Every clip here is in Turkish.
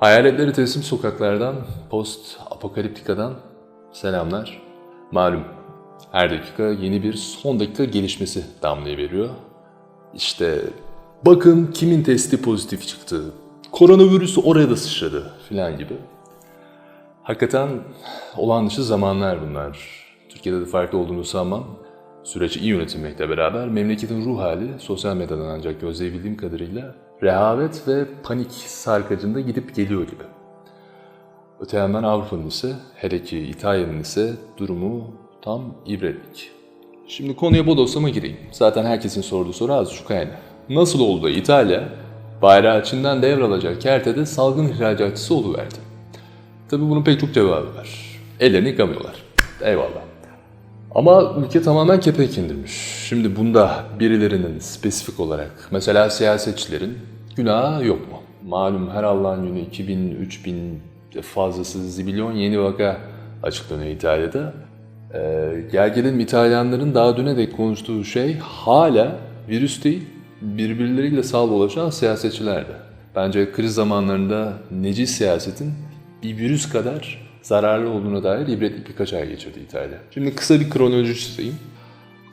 Hayaletleri teslim sokaklardan, post apokaliptikadan selamlar. Malum her dakika yeni bir son dakika gelişmesi damlayıveriyor. İşte bakın kimin testi pozitif çıktı, koronavirüs oraya da sıçradı filan gibi. Hakikaten olağan dışı zamanlar bunlar. Türkiye'de de farklı olduğunu sanmam. Süreci iyi yönetilmekle beraber memleketin ruh hali sosyal medyadan ancak gözleyebildiğim kadarıyla rehavet ve panik sarkacında gidip geliyor gibi. Öte yandan Avrupa'nın ise, hele ki İtalya'nın ise durumu tam ibretlik. Şimdi konuya bodoslama gireyim. Zaten herkesin sorduğu soru az şu kaynağı. Nasıl oldu İtalya, bayrağı Çin'den devralacak kertede salgın ihracatçısı oluverdi? Tabi bunun pek çok cevabı var. Ellerini yıkamıyorlar. Eyvallah. Ama ülke tamamen kepenk indirmiş. Şimdi bunda birilerinin spesifik olarak, mesela siyasetçilerin günahı yok mu? Malum her Allah'ın günü 2000, 3000 fazlası zibilyon yeni vaka açıklanıyor İtalya'da. Ee, gel İtalyanların daha düne dek konuştuğu şey hala virüs değil, birbirleriyle salvolaşan siyasetçilerdi. Bence kriz zamanlarında necis siyasetin bir virüs kadar zararlı olduğuna dair ibretlik birkaç ay geçirdi İtalya. Şimdi kısa bir kronoloji çizeyim.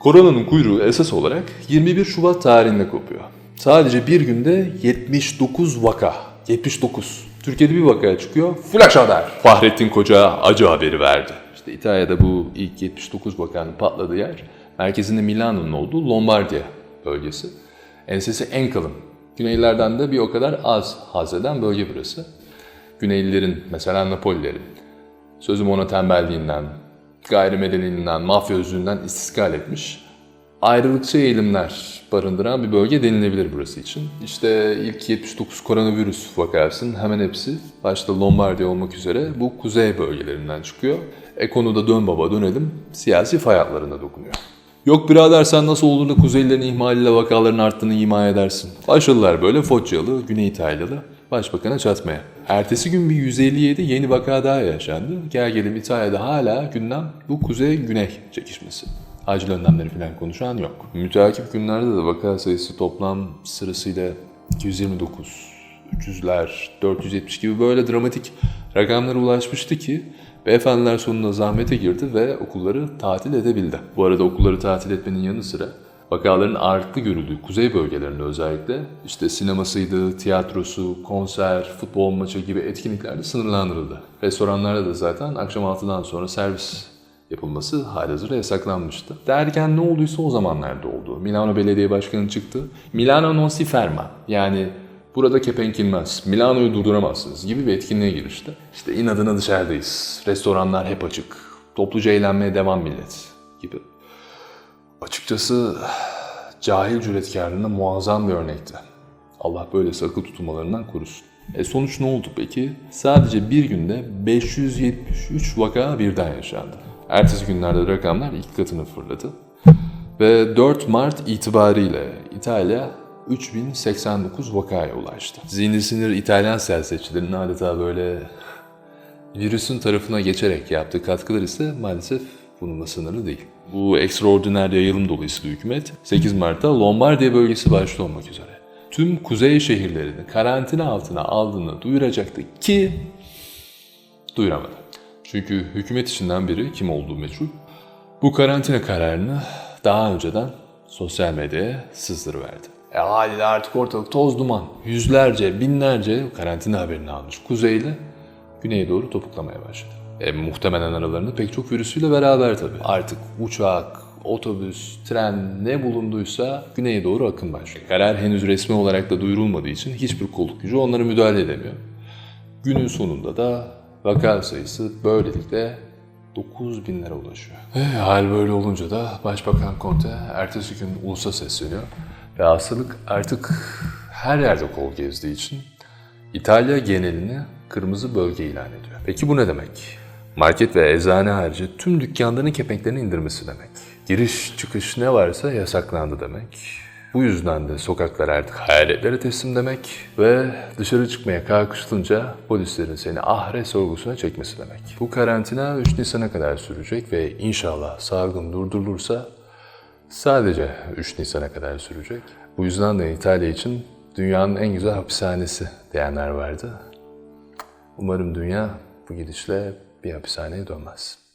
Koronanın kuyruğu esas olarak 21 Şubat tarihinde kopuyor. Sadece bir günde 79 vaka. 79. Türkiye'de bir vakaya çıkıyor. Flash haber. Fahrettin Koca acı haberi verdi. İşte İtalya'da bu ilk 79 vakanın patladığı yer merkezinde Milano'nun olduğu Lombardiya bölgesi. Ensesi en kalın. Güneylerden de bir o kadar az haz eden bölge burası. Güneylilerin, mesela Napolilerin, sözüm ona tembelliğinden, gayrimedeniliğinden, mafyözlüğünden istiskal etmiş, ayrılıkçı eğilimler barındıran bir bölge denilebilir burası için. İşte ilk 79 koronavirüs vakasının hemen hepsi, başta Lombardiya olmak üzere bu kuzey bölgelerinden çıkıyor. E konuda dön baba dönelim, siyasi fay dokunuyor. Yok birader sen nasıl olur da Kuzeylilerin ihmaliyle vakaların arttığını ima edersin. Başladılar böyle Foçyalı, Güney İtalyalı başbakana çatmaya. Ertesi gün bir 157 yeni vaka daha yaşandı. Gel gelelim İtalya'da hala gündem bu kuzey-güney çekişmesi. Acil önlemleri falan konuşan yok. Müteakip günlerde de vaka sayısı toplam sırasıyla 229, 300'ler, 470 gibi böyle dramatik rakamlara ulaşmıştı ki beyefendiler sonunda zahmete girdi ve okulları tatil edebildi. Bu arada okulları tatil etmenin yanı sıra vakaların ağırlıklı görüldüğü kuzey bölgelerinde özellikle işte sinemasıydı, tiyatrosu, konser, futbol maçı gibi etkinlikler de sınırlandırıldı. Restoranlarda da zaten akşam 6'dan sonra servis yapılması halihazırda yasaklanmıştı. Derken ne olduysa o zamanlarda oldu. Milano Belediye Başkanı çıktı. Milano non si ferma. Yani burada kepenk inmez, Milano'yu durduramazsınız gibi bir etkinliğe girişti. İşte inadına dışarıdayız. Restoranlar hep açık. Topluca eğlenmeye devam millet gibi. Açıkçası cahil cüretkarlığına muazzam bir örnekti. Allah böyle sakı tutulmalarından korusun. E sonuç ne oldu peki? Sadece bir günde 573 vaka birden yaşandı. Ertesi günlerde rakamlar iki katını fırladı. Ve 4 Mart itibariyle İtalya 3089 vakaya ulaştı. Zihni sinir İtalyan siyasetçilerinin adeta böyle virüsün tarafına geçerek yaptığı katkılar ise maalesef bununla sınırlı değil. Bu ekstraordiner yayılım dolayısıyla hükümet 8 Mart'ta Lombardiya bölgesi başta olmak üzere tüm kuzey şehirlerini karantina altına aldığını duyuracaktı ki duyuramadı. Çünkü hükümet içinden biri kim olduğu meçhul bu karantina kararını daha önceden sosyal medyaya sızdırıverdi. E haliyle artık ortalık toz duman. Yüzlerce, binlerce karantina haberini almış Kuzey'le güneye doğru topuklamaya başladı. E, muhtemelen aralarında pek çok virüsüyle beraber tabii. Artık uçak, otobüs, tren ne bulunduysa güneye doğru akın başlıyor. Karar henüz resmi olarak da duyurulmadığı için hiçbir kolluk gücü onlara müdahale edemiyor. Günün sonunda da vaka sayısı böylelikle 9 binlere ulaşıyor. E, hal böyle olunca da Başbakan Conte ertesi gün ulusa sesleniyor. Ve hastalık artık her yerde kol gezdiği için İtalya genelini kırmızı bölge ilan ediyor. Peki bu ne demek? Market ve eczane harici tüm dükkanların kepenklerini indirmesi demek. Giriş çıkış ne varsa yasaklandı demek. Bu yüzden de sokaklar artık hayaletlere teslim demek ve dışarı çıkmaya kalkışılınca polislerin seni ahre sorgusuna çekmesi demek. Bu karantina 3 Nisan'a kadar sürecek ve inşallah salgın durdurulursa sadece 3 Nisan'a kadar sürecek. Bu yüzden de İtalya için dünyanın en güzel hapishanesi diyenler vardı. Umarım dünya bu gidişle bir hapishaneye dönmez.